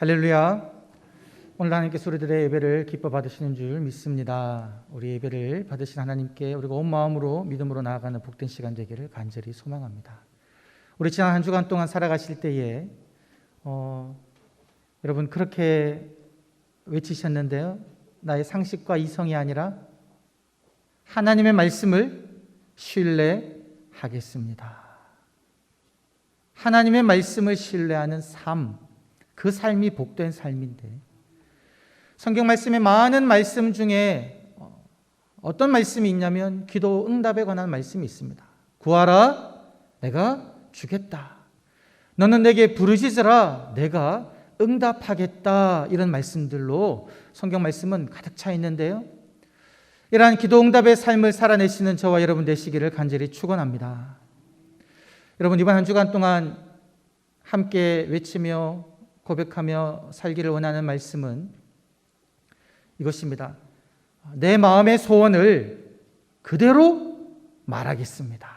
할렐루야. 오늘 하나님께서 우리들의 예배를 기뻐 받으시는 줄 믿습니다. 우리 예배를 받으신 하나님께 우리가 온 마음으로 믿음으로 나아가는 복된 시간 되기를 간절히 소망합니다. 우리 지난 한 주간 동안 살아가실 때에 어, 여러분 그렇게 외치셨는데요. 나의 상식과 이성이 아니라 하나님의 말씀을 신뢰하겠습니다. 하나님의 말씀을 신뢰하는 삶, 그 삶이 복된 삶인데 성경 말씀의 많은 말씀 중에 어떤 말씀이 있냐면 기도 응답에 관한 말씀이 있습니다. 구하라, 내가 주겠다. 너는 내게 부르짖으라, 내가 응답하겠다. 이런 말씀들로 성경 말씀은 가득 차 있는데요. 이러한 기도 응답의 삶을 살아내시는 저와 여러분 되시기를 간절히 축원합니다. 여러분 이번 한 주간 동안 함께 외치며 고백하며 살기를 원하는 말씀은 이것입니다. 내 마음의 소원을 그대로 말하겠습니다.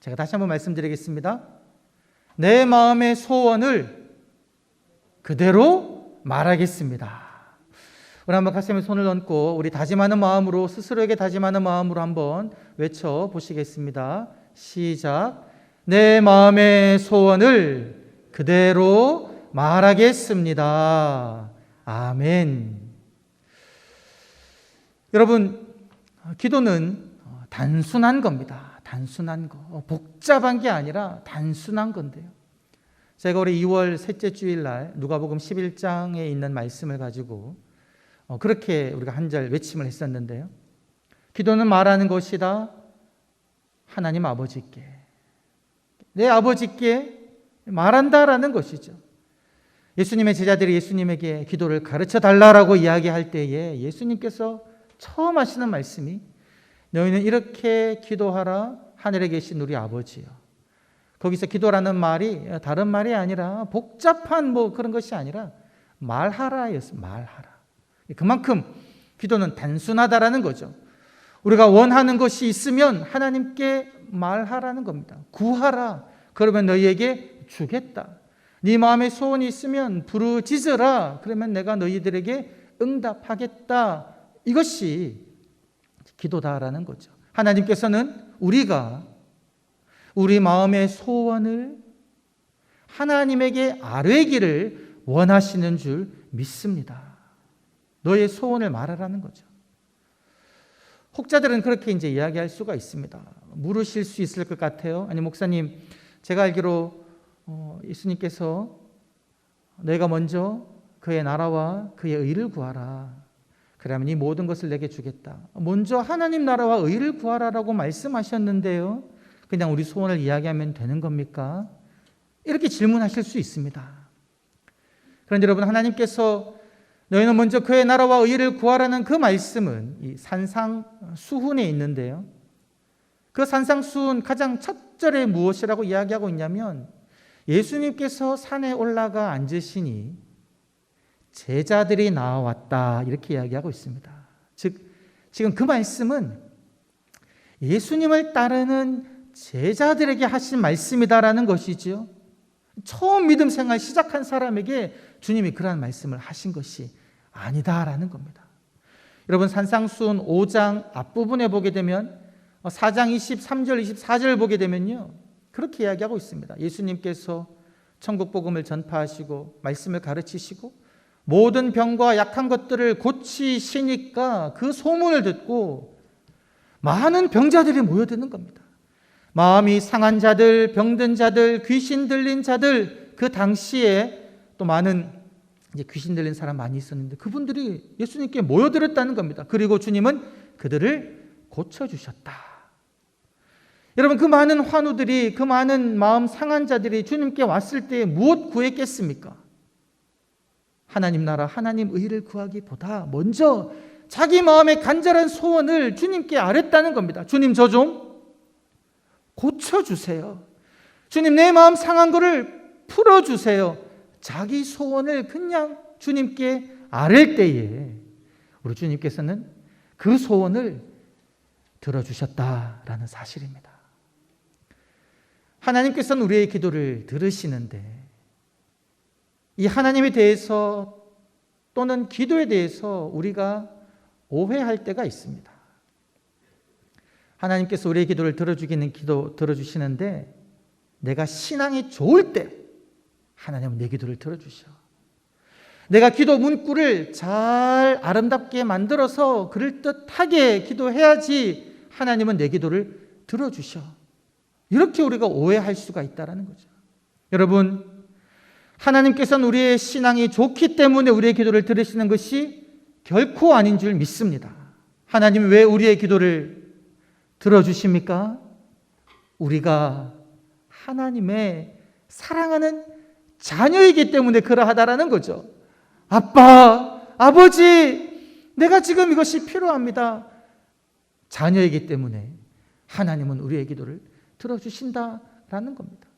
제가 다시 한번 말씀드리겠습니다. 내 마음의 소원을 그대로 말하겠습니다. 우리 한번 가슴에 손을 얹고 우리 다짐하는 마음으로 스스로에게 다짐하는 마음으로 한번 외쳐 보시겠습니다. 시작. 내 마음의 소원을 그대로 말하겠습니다. 아멘. 여러분, 기도는 단순한 겁니다. 단순한 거. 복잡한 게 아니라 단순한 건데요. 제가 올해 2월 셋째 주일날 누가복음 11장에 있는 말씀을 가지고 어, 그렇게 우리가 한 절 외침을 했었는데요. 기도는 말하는 것이다. 하나님 아버지께. 내 아버지께 말한다라는 것이죠. 예수님의 제자들이 예수님에게 기도를 가르쳐 달라라고 이야기할 때에 예수님께서 처음 하시는 말씀이 너희는 이렇게 기도하라 하늘에 계신 우리 아버지요. 거기서 기도라는 말이 다른 말이 아니라 복잡한 뭐 그런 것이 아니라 말하라였어. 말하라. 그만큼 기도는 단순하다라는 거죠. 우리가 원하는 것이 있으면 하나님께 말하라는 겁니다. 구하라. 그러면 너희에게 주겠다. 네 마음에 소원이 있으면 부르짖으라. 그러면 내가 너희들에게 응답하겠다. 이것이 기도다라는 거죠. 하나님께서는 우리가 우리 마음의 소원을 하나님에게 아뢰기를 원하시는 줄 믿습니다. 너의 소원을 말하라는 거죠. 혹자들은 그렇게 이제 이야기할 수가 있습니다. 물으실 수 있을 것 같아요. 아니 목사님, 제가 알기로 어, 예수님께서 내가 먼저 그의 나라와 그의 의를 구하라. 그러면 이 모든 것을 내게 주겠다. 먼저 하나님 나라와 의를 구하라라고 말씀하셨는데요. 그냥 우리 소원을 이야기하면 되는 겁니까? 이렇게 질문하실 수 있습니다. 그런데 여러분 하나님께서 너희는 먼저 그의 나라와 의를 구하라는 그 말씀은 이 산상수훈에 있는데요. 그 산상수훈 가장 첫 절에 무엇이라고 이야기하고 있냐면 예수님께서 산에 올라가 앉으시니 제자들이 나왔다 이렇게 이야기하고 있습니다. 즉 지금 그 말씀은 예수님을 따르는 제자들에게 하신 말씀이다라는 것이지요. 처음 믿음 생활 시작한 사람에게 주님이 그러한 말씀을 하신 것이 아니다라는 겁니다. 여러분 산상수훈 5장 앞부분에 보게 되면 4장 23절 24절 보게 되면요. 그렇게 이야기하고 있습니다. 예수님께서 천국 복음을 전파하시고 말씀을 가르치시고 모든 병과 약한 것들을 고치시니까 그 소문을 듣고 많은 병자들이 모여드는 겁니다. 마음이 상한 자들, 병든 자들, 귀신 들린 자들, 그 당시에 또 많은 이제 귀신 들린 사람 많이 있었는데 그분들이 예수님께 모여들었다는 겁니다. 그리고 주님은 그들을 고쳐 주셨다. 여러분, 그 많은 환우들이, 그 많은 마음 상한 자들이 주님께 왔을 때 무엇 구했겠습니까? 하나님 나라, 하나님 의를 구하기보다 먼저 자기 마음의 간절한 소원을 주님께 아랬다는 겁니다. 주님, 저 좀 고쳐 주세요. 주님, 내 마음 상한 거를 풀어 주세요. 자기 소원을 그냥 주님께 아랠 때에 우리 주님께서는 그 소원을 들어주셨다라는 사실입니다. 하나님께서는 우리의 기도를 들으시는데 이 하나님에 대해서 또는 기도에 대해서 우리가 오해할 때가 있습니다. 하나님께서 우리의 기도를 들어주기는 기도 들어주시는데 내가 신앙이 좋을 때 하나님은 내 기도를 들어주셔. 내가 기도 문구를 잘 아름답게 만들어서 그럴듯하게 기도해야지 하나님은 내 기도를 들어주셔. 이렇게 우리가 오해할 수가 있다는 거죠. 여러분, 하나님께서는 우리의 신앙이 좋기 때문에 우리의 기도를 들으시는 것이 결코 아닌 줄 믿습니다. 하나님이 왜 우리의 기도를 들어주십니까? 우리가 하나님의 사랑하는 자녀이기 때문에 그러하다라는 거죠. 아빠, 아버지, 내가 지금 이것이 필요합니다. 자녀이기 때문에 하나님은 우리의 기도를 들어주신다라는 겁니다.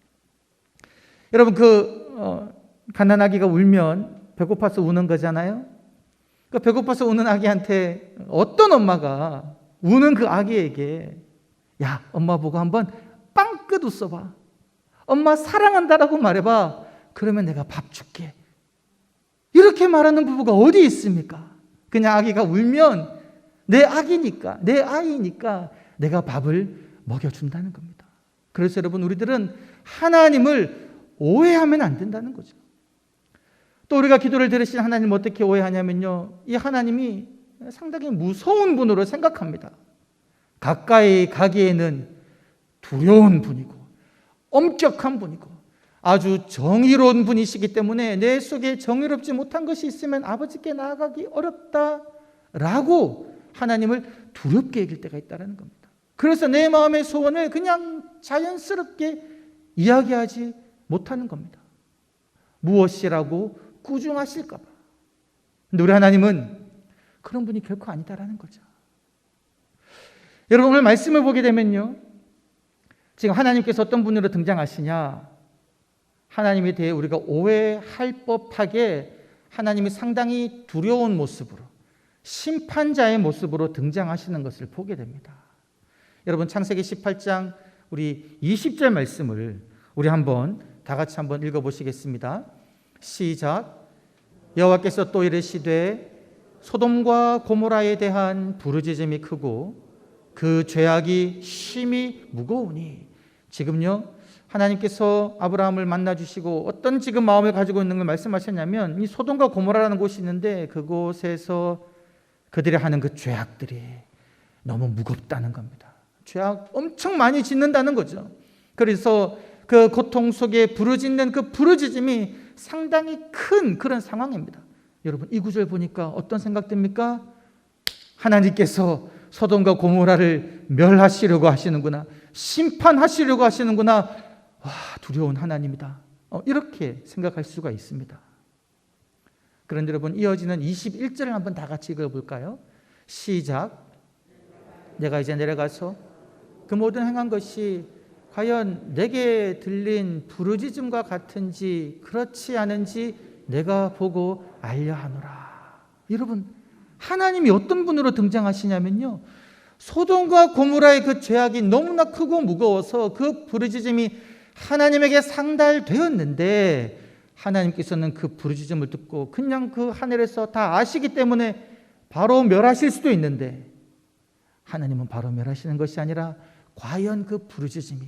여러분 그 어, 가난아기가 울면 배고파서 우는 거잖아요. 그 배고파서 우는 아기한테 어떤 엄마가 우는 그 아기에게 야 엄마 보고 한번 빵긋 웃어봐. 엄마 사랑한다라고 말해봐. 그러면 내가 밥 줄게. 이렇게 말하는 부부가 어디 있습니까? 그냥 아기가 울면 내 아기니까, 내 아이니까 내가 밥을 먹여준다는 겁니다. 그래서 여러분, 우리들은 하나님을 오해하면 안 된다는 거죠. 또 우리가 기도를 들으신 하나님 어떻게 오해하냐면요. 이 하나님이 상당히 무서운 분으로 생각합니다. 가까이 가기에는 두려운 분이고, 엄격한 분이고, 아주 정의로운 분이시기 때문에 내 속에 정의롭지 못한 것이 있으면 아버지께 나아가기 어렵다라고 하나님을 두렵게 여길 때가 있다는 겁니다. 그래서 내 마음의 소원을 그냥 자연스럽게 이야기하지 못하는 겁니다. 무엇이라고 꾸중하실까봐. 근데 우리 하나님은 그런 분이 결코 아니다라는 거죠. 여러분 오늘 말씀을 보게 되면요. 지금 하나님께서 어떤 분으로 등장하시냐? 하나님에 대해 우리가 오해할 법하게 하나님이 상당히 두려운 모습으로 심판자의 모습으로 등장하시는 것을 보게 됩니다. 여러분 창세기 18장 우리 20절 말씀을 우리 한번 다 같이 한번 읽어 보시겠습니다. 시작. 여호와께서 또 이르시되 소돔과 고모라에 대한 부르짖음이 크고 그 죄악이 심히 무거우니 지금요 하나님께서 아브라함을 만나 주시고 어떤 지금 마음을 가지고 있는 걸 말씀하셨냐면 이 소돔과 고모라라는 곳이 있는데 그곳에서 그들이 하는 그 죄악들이 너무 무겁다는 겁니다. 죄악 엄청 많이 짓는다는 거죠. 그래서 그 고통 속에 부르짖는 그 부르짖음이 상당히 큰 그런 상황입니다. 여러분 이 구절 보니까 어떤 생각 듭니까? 하나님께서 소돔과 고모라를 멸하시려고 하시는구나. 심판하시려고 하시는구나. 와, 두려운 하나님이다. 어, 이렇게 생각할 수가 있습니다. 그런데 여러분 이어지는 21절을 한번 다 같이 읽어 볼까요? 시작. 내가 이제 내려가서 그 모든 행한 것이 과연 내게 들린 부르짖음과 같은지 그렇지 않은지 내가 보고 알려 하노라. 여러분 하나님이 어떤 분으로 등장하시냐면요. 소돔과 고무라의 그 죄악이 너무나 크고 무거워서 그 부르짖음이 하나님에게 상달되었는데 하나님께서는 그 부르짖음을 듣고 그냥 그 하늘에서 다 아시기 때문에 바로 멸하실 수도 있는데 하나님은 바로 멸하시는 것이 아니라 과연 그 부르짖음이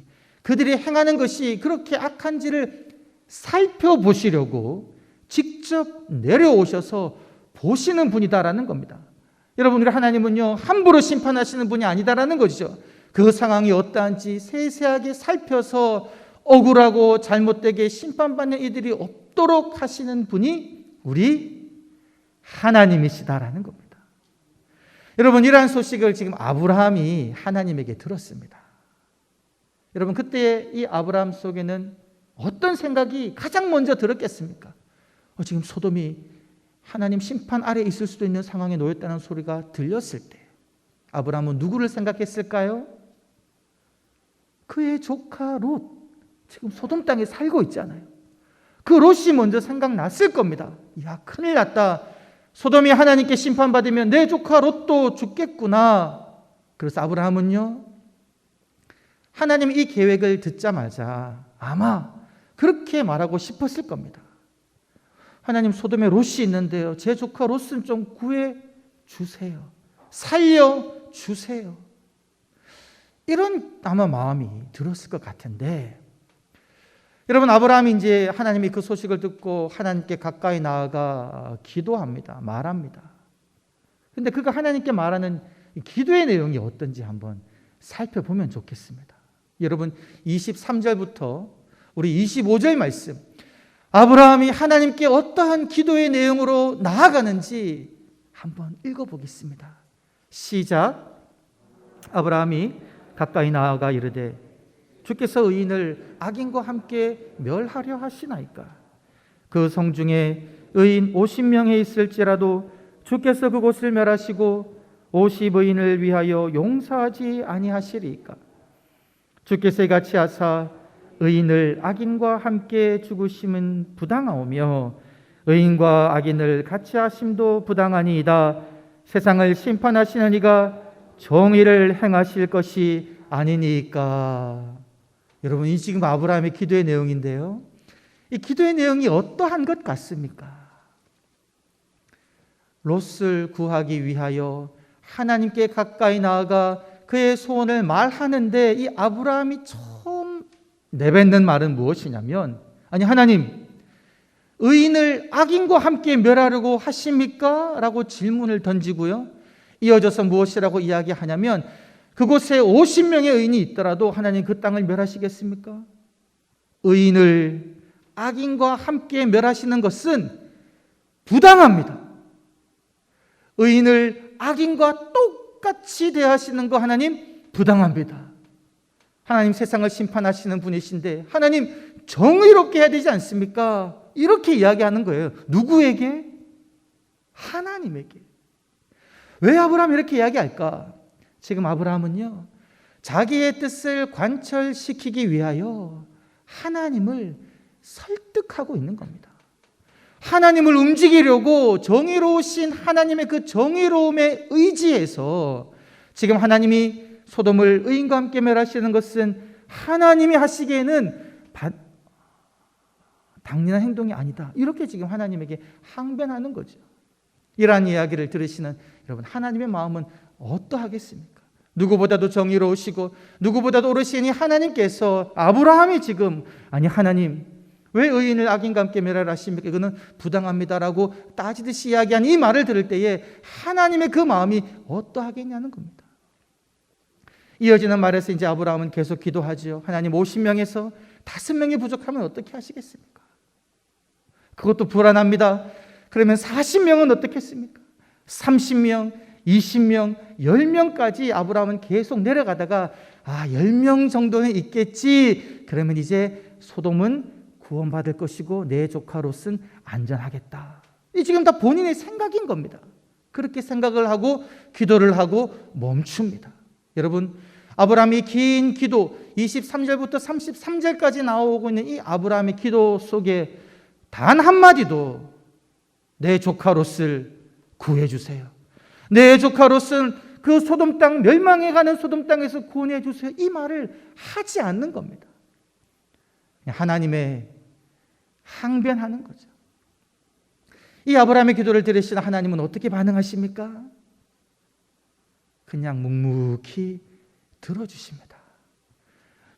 그들이 행하는 것이 그렇게 악한지를 살펴보시려고 직접 내려오셔서 보시는 분이다라는 겁니다. 여러분, 우리 하나님은요, 함부로 심판하시는 분이 아니다라는 거죠. 그 상황이 어떠한지 세세하게 살펴서 억울하고 잘못되게 심판받는 이들이 없도록 하시는 분이 우리 하나님이시다라는 겁니다. 여러분, 이러한 소식을 지금 아브라함이 하나님에게 들었습니다. 여러분, 그때 이 아브라함 속에는 어떤 생각이 가장 먼저 들었겠습니까? 어, 지금 소돔이 하나님 심판 아래 있을 수도 있는 상황에 놓였다는 소리가 들렸을 때 아브라함은 누구를 생각했을까요? 그의 조카 롯. 지금 소돔 땅에 살고 있잖아요. 그 롯이 먼저 생각났을 겁니다. 야, 큰일 났다. 소돔이 하나님께 심판받으면 내 조카 롯도 죽겠구나. 그래서 아브라함은요, 하나님 이 계획을 듣자마자 아마 그렇게 말하고 싶었을 겁니다. 하나님 소돔에 롯이 있는데요. 제 조카 롯은 좀 구해 주세요. 살려 주세요. 이런 아마 마음이 들었을 것 같은데 여러분 아브라함이 이제 하나님이 그 소식을 듣고 하나님께 가까이 나아가 기도합니다. 말합니다. 근데 그가 하나님께 말하는 이 기도의 내용이 어떤지 한번 살펴보면 좋겠습니다. 여러분 23절부터 우리 25절 말씀 아브라함이 하나님께 어떠한 기도의 내용으로 나아가는지 한번 읽어보겠습니다. 시작. 아브라함이 가까이 나아가 이르되 주께서 의인을 악인과 함께 멸하려 하시나이까. 그 성 중에 의인 50명에 있을지라도 주께서 그곳을 멸하시고 50의인을 위하여 용서하지 아니하시리이까. 주께서 이같이 하사 의인을 악인과 함께 죽으심은 부당하오며 의인과 악인을 같이 하심도 부당하니이다. 세상을 심판하시는 이가 정의를 행하실 것이 아니니까. 여러분, 이 지금 아브라함의 기도의 내용인데요. 이 기도의 내용이 어떠한 것 같습니까? 롯을 구하기 위하여 하나님께 가까이 나아가 그의 소원을 말하는데 이 아브라함이 처음 내뱉는 말은 무엇이냐면 아니 하나님 의인을 악인과 함께 멸하려고 하십니까? 라고 질문을 던지고요. 이어져서 무엇이라고 이야기하냐면 그곳에 50명의 의인이 있더라도 하나님 그 땅을 멸하시겠습니까? 의인을 악인과 함께 멸하시는 것은 부당합니다. 의인을 악인과 똑같이 대하시는 거 하나님 부당합니다. 하나님 세상을 심판하시는 분이신데 하나님 정의롭게 해야 되지 않습니까? 이렇게 이야기하는 거예요. 누구에게? 하나님에게. 왜 아브라함 이렇게 이야기할까? 지금 아브라함은요, 자기의 뜻을 관철시키기 위하여 하나님을 설득하고 있는 겁니다. 하나님을 움직이려고 정의로우신 하나님의 그 정의로움에 의지해서 지금 하나님이 소돔을 의인과 함께 멸하시는 것은 하나님이 하시기에는 바, 당연한 행동이 아니다. 이렇게 지금 하나님에게 항변하는 거죠. 이러한 이야기를 들으시는 여러분, 하나님의 마음은 어떠하겠습니까? 누구보다도 정의로우시고 누구보다도 오르시니 하나님께서 아브라함이 지금 아니 하나님 왜 의인을 악인과 함께 멸하십니까? 그는 부당합니다라고 따지듯이 이야기한 이 말을 들을 때에 하나님의 그 마음이 어떠하겠냐는 겁니다. 이어지는 말에서 이제 아브라함은 계속 기도하지요. 하나님 50명에서 5명이 부족하면 어떻게 하시겠습니까? 그것도 불안합니다. 그러면 40명은 어떻겠습니까? 30명, 20명, 10명까지 아브라함은 계속 내려가다가 아, 10명 정도는 있겠지. 그러면 이제 소돔은 구원받을 것이고 내 조카 롯은 안전하겠다. 이 지금 다 본인의 생각인 겁니다. 그렇게 생각을 하고 기도를 하고 멈춥니다. 여러분, 아브라함이 긴 기도 23절부터 33절까지 나오고 있는 이 아브라함의 기도 속에 단 한마디도 내 조카 롯을 구해 주세요. 내 조카 롯은 그 소돔 땅 멸망해 가는 소돔 땅에서 구원해 주세요. 이 말을 하지 않는 겁니다. 하나님의 항변하는 거죠. 이 아브라함의 기도를 들으시는 하나님은 어떻게 반응하십니까? 그냥 묵묵히 들어주십니다.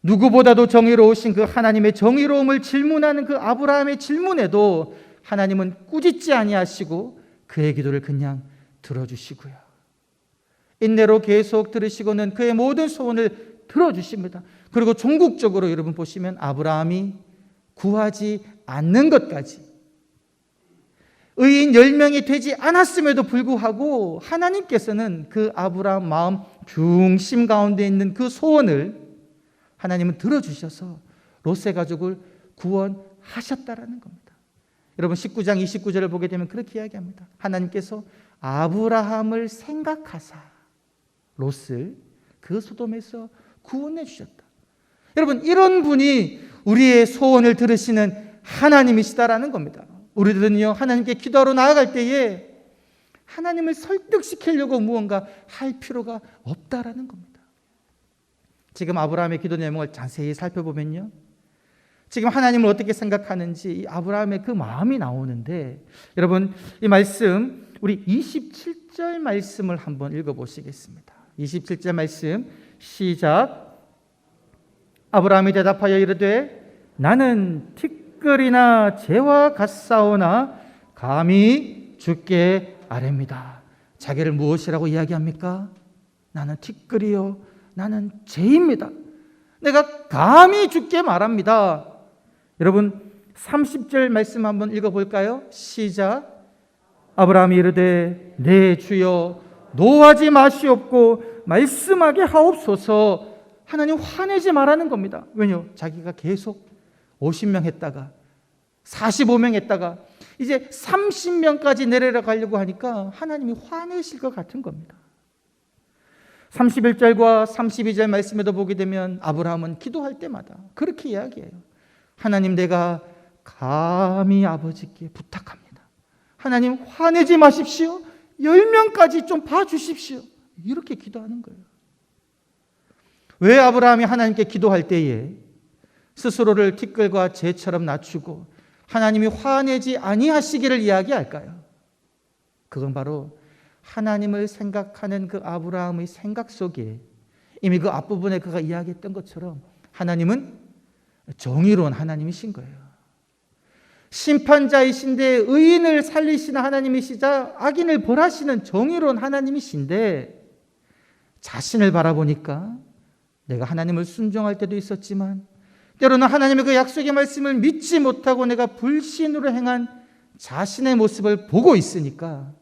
누구보다도 정의로우신 그 하나님의 정의로움을 질문하는 그 아브라함의 질문에도 하나님은 꾸짖지 아니하시고 그의 기도를 그냥 들어주시고요. 인내로 계속 들으시고는 그의 모든 소원을 들어주십니다. 그리고 종국적으로 여러분 보시면 아브라함이 구하지 않는 것까지 의인 10명이 되지 않았음에도 불구하고 하나님께서는 그 아브라함 마음 중심 가운데 있는 그 소원을 하나님은 들어주셔서 롯의 가족을 구원하셨다라는 겁니다. 여러분 19장 29절을 보게 되면 그렇게 이야기합니다. 하나님께서 아브라함을 생각하사 롯을 그 소돔에서 구원해 주셨다. 여러분 이런 분이 우리의 소원을 들으시는 하나님이시다라는 겁니다. 우리들은요, 하나님께 기도하러 나아갈 때에 하나님을 설득시키려고 무언가 할 필요가 없다라는 겁니다. 지금 아브라함의 기도 내용을 자세히 살펴보면요. 지금 하나님을 어떻게 생각하는지 이 아브라함의 그 마음이 나오는데 여러분 이 말씀 우리 27절 말씀을 한번 읽어 보시겠습니다. 27절 말씀 시작 아브라함이 대답하여 이르되 나는 티끌이나 재와 같사오나 감히 주께 아뢰입니다. 자기를 무엇이라고 이야기합니까? 나는 티끌이요 나는 죄입니다. 내가 감히 주께 말합니다. 여러분 30절 말씀 한번 읽어 볼까요? 시작 아브라함이 이르되 내 주여 노하지 마시옵고 말씀하게 하옵소서 하나님 화내지 말라는 겁니다. 왜요? 자기가 계속 50명 했다가 45명 했다가 이제 30명까지 내려가려고 하니까 하나님이 화내실 것 같은 겁니다. 31절과 32절 말씀에도 보게 되면 아브라함은 기도할 때마다 그렇게 이야기해요. 하나님 내가 감히 아버지께 부탁합니다. 하나님 화내지 마십시오. 10명까지 좀 봐주십시오. 이렇게 기도하는 거예요. 왜 아브라함이 하나님께 기도할 때에 스스로를 티끌과 재처럼 낮추고 하나님이 화내지 아니하시기를 이야기할까요? 그건 바로 하나님을 생각하는 그 아브라함의 생각 속에 이미 그 앞부분에 그가 이야기했던 것처럼 하나님은 정의로운 하나님이신 거예요. 심판자이신데 의인을 살리시는 하나님이시자 악인을 벌하시는 정의로운 하나님이신데 자신을 바라보니까 내가 하나님을 순종할 때도 있었지만 때로는 하나님의 그 약속의 말씀을 믿지 못하고 내가 불신으로 행한 자신의 모습을 보고 있으니까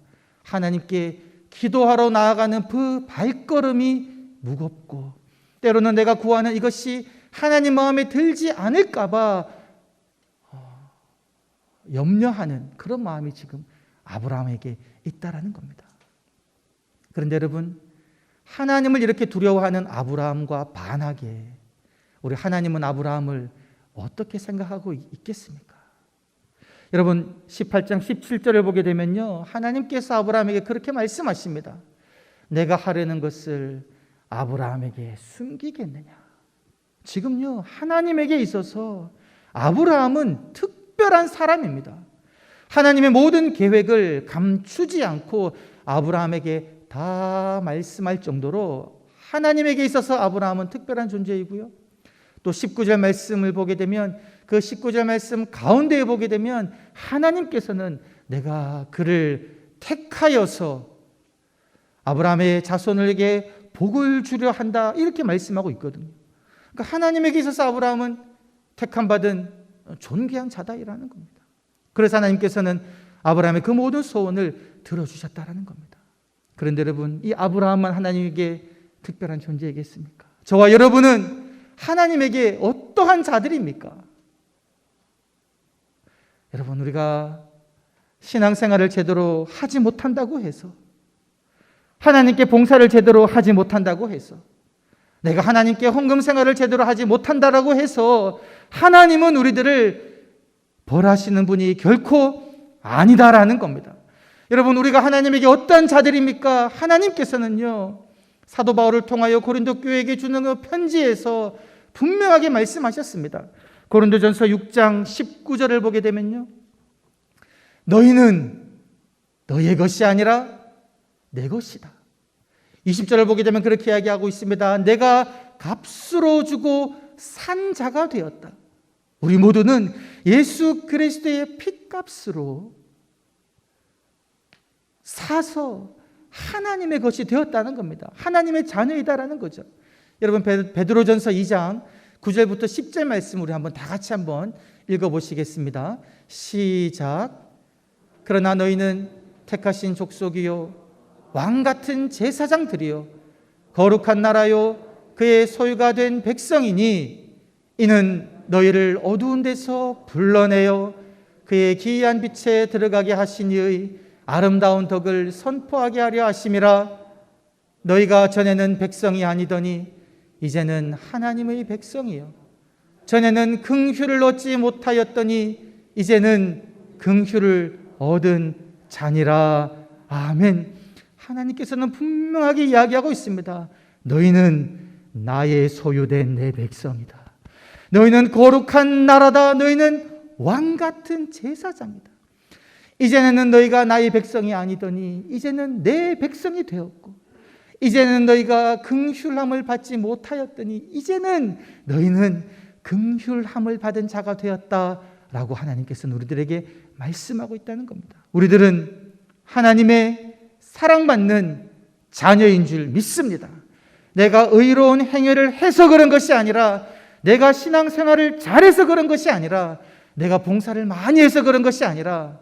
하나님께 기도하러 나아가는 그 발걸음이 무겁고 때로는 내가 구하는 이것이 하나님 마음에 들지 않을까봐 어, 염려하는 그런 마음이 지금 아브라함에게 있다라는 겁니다. 그런데 여러분 하나님을 이렇게 두려워하는 아브라함과 반하게 우리 하나님은 아브라함을 어떻게 생각하고 있겠습니까? 여러분 18장 17절을 보게 되면요. 하나님께서 아브라함에게 그렇게 말씀하십니다. 내가 하려는 것을 아브라함에게 숨기겠느냐? 지금요. 하나님에게 있어서 아브라함은 특 별한 사람입니다. 하나님의 모든 계획을 감추지 않고 아브라함에게 다 말씀할 정도로 하나님에게 있어서 아브라함은 특별한 존재이고요. 또 19절 말씀을 보게 되면 그 19절 말씀 가운데에 보게 되면 하나님께서는 내가 그를 택하여서 아브라함의 자손에게 복을 주려 한다 이렇게 말씀하고 있거든요. 그러니까 하나님에게 있어서 아브라함은 택함 받은 존귀한 자다이라는 겁니다. 그래서 하나님께서는 아브라함의 그 모든 소원을 들어주셨다라는 겁니다. 그런데 여러분 이 아브라함만 하나님에게 특별한 존재이겠습니까? 저와 여러분은 하나님에게 어떠한 자들입니까? 여러분, 우리가 신앙생활을 제대로 하지 못한다고 해서, 하나님께 봉사를 제대로 하지 못한다고 해서, 내가 하나님께 헌금 생활을 제대로 하지 못한다라고 해서, 하나님은 우리들을 벌하시는 분이 결코 아니다라는 겁니다. 여러분, 우리가 하나님에게 어떤 자들입니까? 하나님께서는요, 사도 바울을 통하여 고린도 교회에게 주는 그 편지에서 분명하게 말씀하셨습니다. 고린도전서 6장 19절을 보게 되면요. 너희는 너의 것이 아니라 내 것이다. 20절을 보게 되면 그렇게 이야기하고 있습니다. 내가 값으로 주고 산 자가 되었다. 우리 모두는 예수 그리스도의 핏값으로 사서 하나님의 것이 되었다는 겁니다. 하나님의 자녀이다라는 거죠. 여러분 베드로전서 2장 9절부터 10절 말씀 우리 한번 다 같이 한번 읽어 보시겠습니다. 시작. 그러나 너희는 택하신 족속이요 왕 같은 제사장들이요 거룩한 나라요 그의 소유가 된 백성이니 이는 너희를 어두운 데서 불러내어 그의 기이한 빛에 들어가게 하신 이의 아름다운 덕을 선포하게 하려 하심이라. 너희가 전에는 백성이 아니더니 이제는 하나님의 백성이요 전에는 긍휼을 얻지 못하였더니 이제는 긍휼을 얻은 자니라. 아멘. 하나님께서는 분명하게 이야기하고 있습니다. 너희는 나의 소유된 내 백성이다. 너희는 거룩한 나라다. 너희는 왕 같은 제사장이다. 이제는 너희가 나의 백성이 아니더니 이제는 내 백성이 되었고 이제는 너희가 긍휼함을 받지 못하였더니 이제는 너희는 긍휼함을 받은 자가 되었다라고 하나님께서는 우리들에게 말씀하고 있다는 겁니다. 우리들은 하나님의 사랑받는 자녀인 줄 믿습니다. 내가 의로운 행위를 해서 그런 것이 아니라 내가 신앙생활을 잘해서 그런 것이 아니라 내가 봉사를 많이 해서 그런 것이 아니라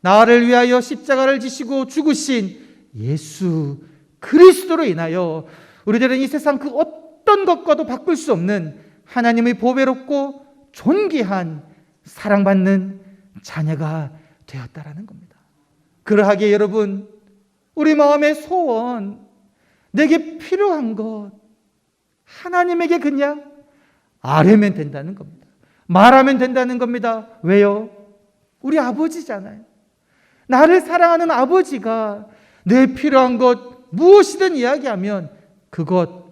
나를 위하여 십자가를 지시고 죽으신 예수 그리스도로 인하여 우리들은 이 세상 그 어떤 것과도 바꿀 수 없는 하나님의 보배롭고 존귀한 사랑받는 자녀가 되었다라는 겁니다. 그러하기에 여러분 우리 마음의 소원 내게 필요한 것 하나님에게 그냥 아뢰면 된다는 겁니다. 말하면 된다는 겁니다. 왜요? 우리 아버지잖아요. 나를 사랑하는 아버지가 내 필요한 것 무엇이든 이야기하면 그것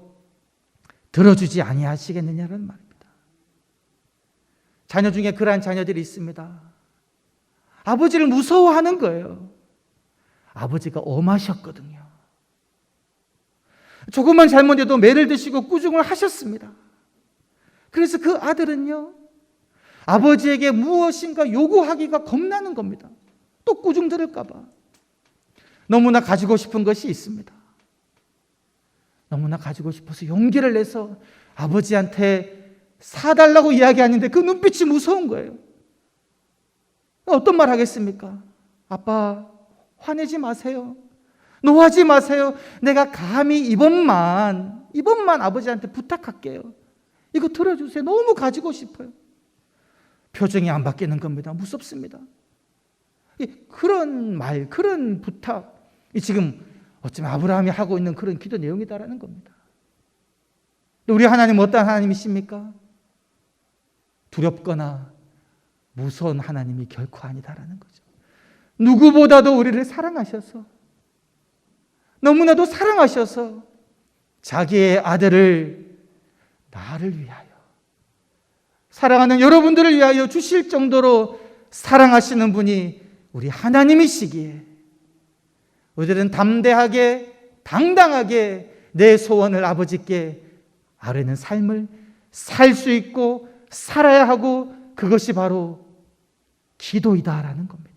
들어주지 아니하시겠느냐는 말입니다. 자녀 중에 그러한 자녀들이 있습니다. 아버지를 무서워하는 거예요. 아버지가 엄하셨거든요. 조금만 잘못해도 매를 드시고 꾸중을 하셨습니다. 그래서 그 아들은요, 아버지에게 무엇인가 요구하기가 겁나는 겁니다. 또 꾸중 들을까봐. 너무나 가지고 싶은 것이 있습니다. 너무나 가지고 싶어서 용기를 내서 아버지한테 사달라고 이야기하는데 그 눈빛이 무서운 거예요. 어떤 말 하겠습니까? 아빠, 화내지 마세요. 노하지 마세요. 내가 감히 이번만, 이번만 아버지한테 부탁할게요. 이거 들어주세요. 너무 가지고 싶어요. 표정이 안 바뀌는 겁니다. 무섭습니다. 그런 말, 그런 부탁, 지금 어쩌면 아브라함이 하고 있는 그런 기도 내용이다라는 겁니다. 우리 하나님 어떤 하나님이십니까? 두렵거나 무서운 하나님이 결코 아니다라는 거죠. 누구보다도 우리를 사랑하셔서 너무나도 사랑하셔서 자기의 아들을 나를 위하여 사랑하는 여러분들을 위하여 주실 정도로 사랑하시는 분이 우리 하나님이시기에 우리들은 담대하게 당당하게 내 소원을 아버지께 아뢰는 삶을 살 수 있고 살아야 하고 그것이 바로 기도이다라는 겁니다.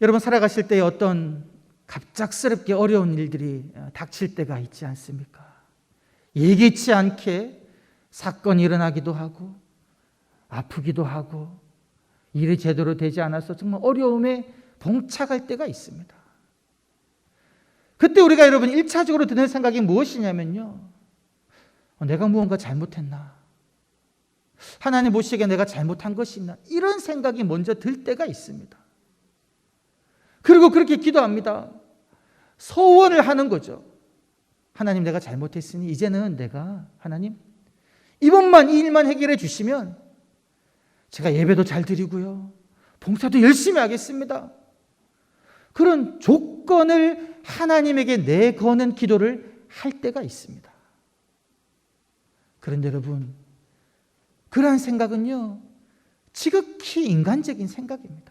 여러분 살아가실 때 어떤 갑작스럽게 어려운 일들이 닥칠 때가 있지 않습니까? 예기치 않게 사건이 일어나기도 하고 아프기도 하고 일이 제대로 되지 않아서 정말 어려움에 봉착할 때가 있습니다. 그때 우리가 여러분 1차적으로 드는 생각이 무엇이냐면요. 어, 내가 무언가 잘못했나? 하나님 보시기에 내가 잘못한 것이 있나? 이런 생각이 먼저 들 때가 있습니다. 그리고 그렇게 기도합니다. 소원을 하는 거죠. 하나님 내가 잘못했으니 이제는 내가 하나님 이번만 이 일만 해결해 주시면 제가 예배도 잘 드리고요. 봉사도 열심히 하겠습니다. 그런 조건을 하나님에게 내거는 기도를 할 때가 있습니다. 그런데 여러분, 그러한 생각은요, 지극히 인간적인 생각입니다.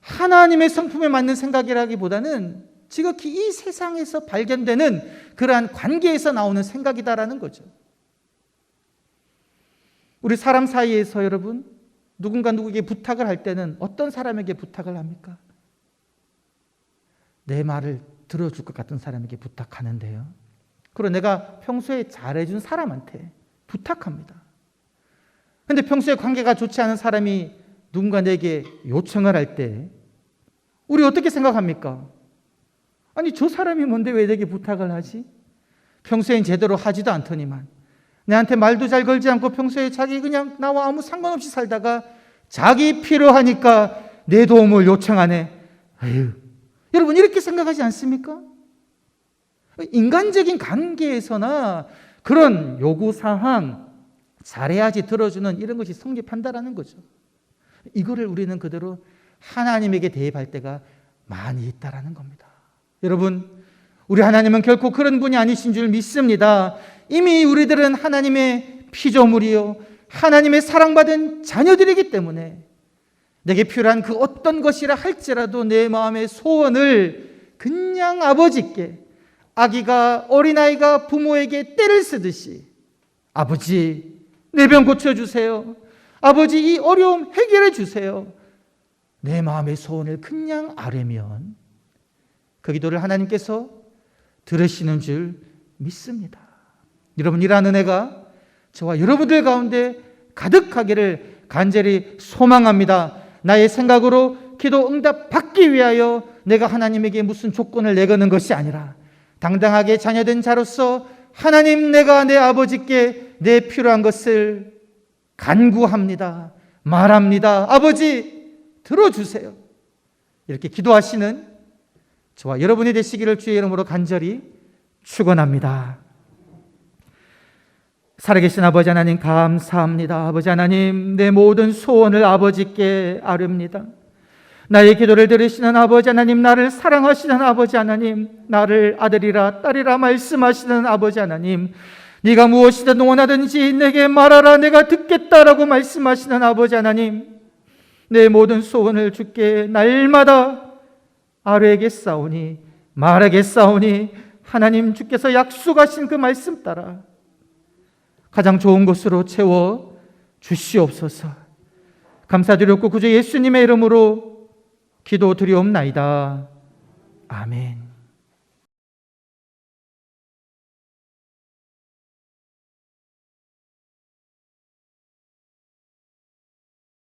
하나님의 성품에 맞는 생각이라기보다는 지극히 이 세상에서 발견되는 그러한 관계에서 나오는 생각이다라는 거죠. 우리 사람 사이에서 여러분, 누군가 누구에게 부탁을 할 때는 어떤 사람에게 부탁을 합니까? 내 말을 들어줄 것 같은 사람에게 부탁하는데요. 그리고 내가 평소에 잘해준 사람한테 부탁합니다. 근데 평소에 관계가 좋지 않은 사람이 누군가 내게 요청을 할 때, 우리 어떻게 생각합니까? 아니, 저 사람이 뭔데 왜 내게 부탁을 하지? 평소엔 제대로 하지도 않더니만. 내한테 말도 잘 걸지 않고 평소에 자기 그냥 나와 아무 상관없이 살다가 자기 필요하니까 내 도움을 요청하네. 아유. 여러분, 이렇게 생각하지 않습니까? 인간적인 관계에서나 그런 요구 사항, 잘해야지 들어주는 이런 것이 성립한다라는 거죠. 이거를 우리는 그대로 하나님에게 대입할 때가 많이 있다라는 겁니다. 여러분, 우리 하나님은 결코 그런 분이 아니신 줄 믿습니다. 이미 우리들은 하나님의 피조물이요. 하나님의 사랑받은 자녀들이기 때문에 내게 필요한 그 어떤 것이라 할지라도 내 마음의 소원을 그냥 아버지께 아기가 어린아이가 부모에게 때를 쓰듯이 아버지 내 병 고쳐주세요. 아버지 이 어려움 해결해 주세요. 내 마음의 소원을 그냥 아뢰면 그 기도를 하나님께서 들으시는 줄 믿습니다. 여러분 이러한 은혜가 저와 여러분들 가운데 가득하기를 간절히 소망합니다. 나의 생각으로 기도 응답 받기 위하여 내가 하나님에게 무슨 조건을 내거는 것이 아니라 당당하게 자녀된 자로서 하나님 내가 내 아버지께 내 필요한 것을 간구합니다. 말합니다. 아버지 들어주세요. 이렇게 기도하시는 저와 여러분이 되시기를 주의 이름으로 간절히 축원합니다. 살아계신 아버지 하나님 감사합니다. 아버지 하나님 내 모든 소원을 아버지께 아릅니다. 나의 기도를 들으시는 아버지 하나님 나를 사랑하시는 아버지 하나님 나를 아들이라 딸이라 말씀하시는 아버지 하나님 네가 무엇이든 원하든지 내게 말하라 내가 듣겠다라고 말씀하시는 아버지 하나님 내 모든 소원을 주께 날마다 아뢰겠사오니 말하겠사오니 하나님 주께서 약속하신 그 말씀 따라 가장 좋은 것으로 채워 주시옵소서. 감사드렸고 구주 예수님의 이름으로 기도 드리옵나이다. 아멘.